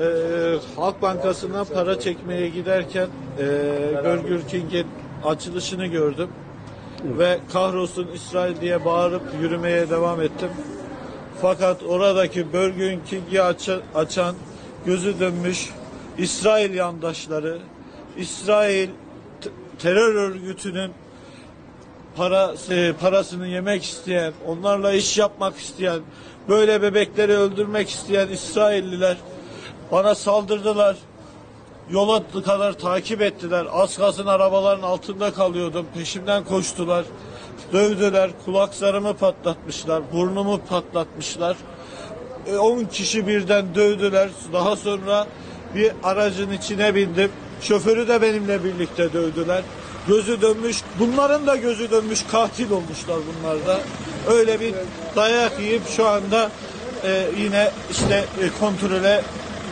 e, Halk Bankası'ndan para çekmeye giderken e, Burger King'in açılışını gördüm. Ve kahrolsun İsrail diye bağırıp yürümeye devam ettim. Fakat oradaki Burger King'i aç- açan gözü dönmüş İsrail yandaşları, İsrail terör örgütünün para e, parasını yemek isteyen, onlarla iş yapmak isteyen, böyle bebekleri öldürmek isteyen İsrailliler bana saldırdılar. Yola kadar takip ettiler. Az kalsın arabaların altında kalıyordum. Peşimden koştular. Dövdüler. Kulaklarımı patlatmışlar. Burnumu patlatmışlar. 10 kişi birden dövdüler. Daha sonra bir aracın içine bindim. Şoförü de benimle birlikte dövdüler. Gözü dönmüş, bunların da gözü dönmüş katil olmuşlar bunlar da. Öyle bir dayak yiyip şu anda e, yine işte e, kontrole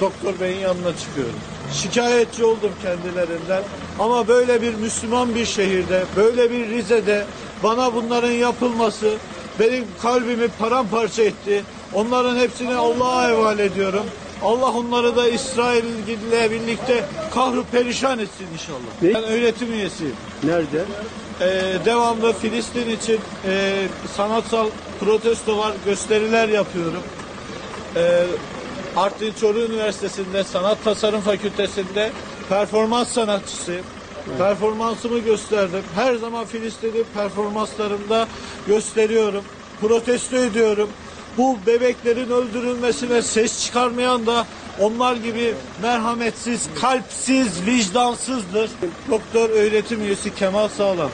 doktor beyin yanına çıkıyorum. Şikayetçi oldum kendilerinden ama böyle bir Müslüman bir şehirde, böyle bir Rize'de bana bunların yapılması benim kalbimi paramparça etti. Onların hepsini Allah'a havale ediyorum. Allah onları da İsrail ile birlikte kahru perişan etsin inşallah. Ne? Ben öğretim üyesiyim. Nerede? Ee, devamlı Filistin için e, sanatsal protestolar, gösteriler yapıyorum. Ee, Artvin Çoruh Üniversitesi'nde Sanat Tasarım Fakültesi'nde performans sanatçısıyım. Performansımı gösterdim. Her zaman Filistin'i performanslarımda gösteriyorum. Protesto ediyorum. Bu bebeklerin öldürülmesine ses çıkarmayan da onlar gibi merhametsiz, kalpsiz, vicdansızdır. Doktor öğretim üyesi Kemal Sağlam.